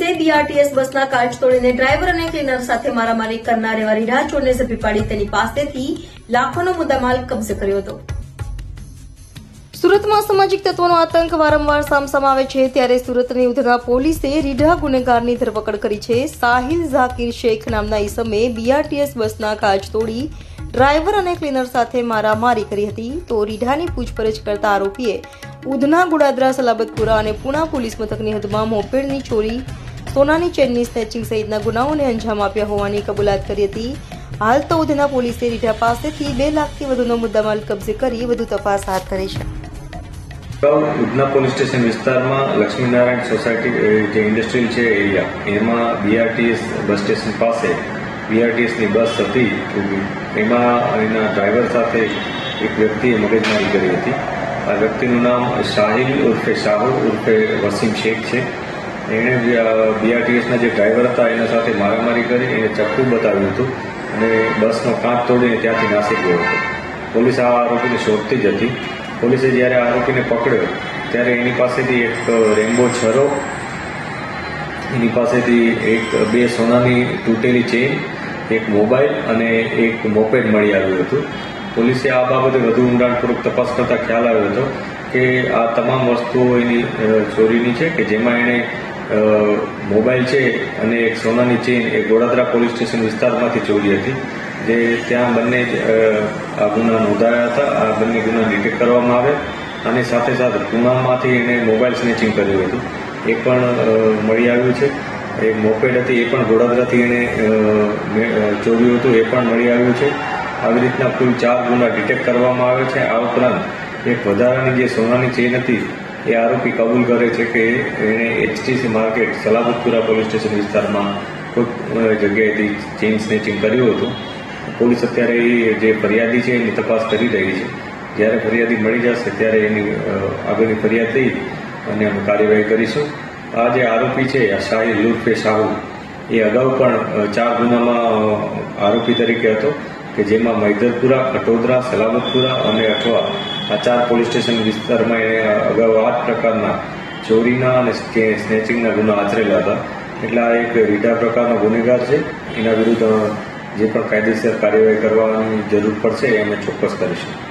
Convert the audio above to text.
બસના કાચ તોડીને ડ્રાઈવર અને ક્લીનર સાથે મારામારી કરનાર એવા રીઢા ચોરને ઝડપી પાડી તેની પાસેથી લાખોનો મુદ્દામાલ કબજે કર્યો હતો. સુરતમાં સામાજિક તત્વોનો આતંક વારંવાર સામસામ આવે છે, ત્યારે સુરતની ઉધના પોલીસે રીઢા ગુનેગારની ધરપકડ કરી છે. સાહિલ ઝાકીર શેખ નામના ઈસમે બીઆરટીએસ બસના કાચ તોડી ડ્રાઈવર અને ક્લીનર સાથે મારામારી કરી હતી. તો રીઢાની પૂછપરછ કરતા આરોપીએ ઉધના ગુડાદરા સલાબતપુરા અને પુણા પોલીસ મથકની હદમાં મોપેડની ચોરી સોનાની ચેનની સ્નેચિંગ સહિતના ગુનાઓને અંજામ આપ્યા હોવાની કબૂલાત કરી હતી. હાલ તો ઉધના પોલીસે રીઢા પાસેથી બે લાખથી વધુનો મુદ્દામાલ કબજે કરી વધુ તપાસ હાથ ધરી છે. ઉધના પોલીસ સ્ટેશન વિસ્તારમાં લક્ષ્મીનારાયણ સોસાયટી જે ઇન્ડસ્ટ્રીયલ છે એરિયા, એમાં બીઆરટીએસ બસ સ્ટેશન પાસે બીઆરટીએસની બસ હતી. એમાં એના ડ્રાઈવર સાથે એક વ્યક્તિએ મગજમારી કરી હતી. આ વ્યક્તિનું નામ શાહિલ ઉર્ફે શાહુલ ઉર્ફે વસીમ શેખ છે. એણે બીઆરટીએસના જે ડ્રાઈવર હતા, એના સાથે મારામારી કરી, એને ચક્કુ બતાવ્યું હતું અને બસનો કાંચ તોડીને ત્યાંથી નાસી ગયો હતો. પોલીસ આ આરોપીને શોધતી જ હતી. પોલીસે જ્યારે આરોપીને પકડ્યો, ત્યારે એની પાસેથી એક રેમ્બો છરો, એની પાસેથી એક બે સોનાની તૂટેલી ચેન, એક મોબાઈલ અને એક મોપેડ મળી આવ્યું હતું. પોલીસે આ બાબતે વધુ ઊંડાણપૂર્વક તપાસ કરતા ખ્યાલ આવ્યો હતો કે આ તમામ વસ્તુઓ એની ચોરીની છે કે જેમાં એણે મોબાઈલ છે અને એક સોનાની ચેન એ ગોડાદરા પોલીસ સ્ટેશન વિસ્તારમાંથી ચોરી હતી. જે ત્યાં બંને જ આ ગુના નોંધાયા હતા. આ બંને ગુના ડિટેક્ટ કરવામાં આવ્યા અને સાથે સાથે પુનામાંથી એણે મોબાઈલ સ્નેચિંગ કર્યું હતું. એ પણ મળી આવ્યું છે. એક મોપેડ હતી, એ પણ ગોડાદરાથી એણે ચોર્યું હતું. એ પણ મળી આવ્યું છે. આવી રીતના કુલ ચાર ગુના ડિટેક્ટ કરવામાં આવે છે. આ ઉપરાંત એક વધારાની જે સોનાની ચેઇન હતી એ આરોપી કબૂલ કરે છે કે એણે HTC market Salabatpura police station વિસ્તારમાં કોઈક જગ્યાએથી ચેઇન સ્નેચિંગ કર્યું હતું. પોલીસ અત્યારે એ જે ફરિયાદી છે એની તપાસ કરી રહી છે. જ્યારે ફરિયાદી મળી જશે ત્યારે એની આગળની ફરિયાદ લઈ અને અમે કાર્યવાહી કરીશું. આ જે આરોપી છે, આ શાહી લુર્ફે શાહુ એ અગાઉ પણ ચાર ગુનામાં આરોપી તરીકે હતો. કે જેમાં મૈદરપુરા કટોદરા, સલામતપુરા અને અઠવા આ ચાર પોલીસ સ્ટેશન વિસ્તારમાં એણે અગાઉ આઠ પ્રકારના ચોરીના અને સ્નેચિંગના ગુના આચરેલા હતા. એટલે આ એક રીઢા પ્રકારનો ગુનેગાર છે. એના વિરુદ્ધ જે પણ કાયદેસર કાર્યવાહી કરવાની જરૂર પડશે એ અમે ચોક્કસ કરીશું.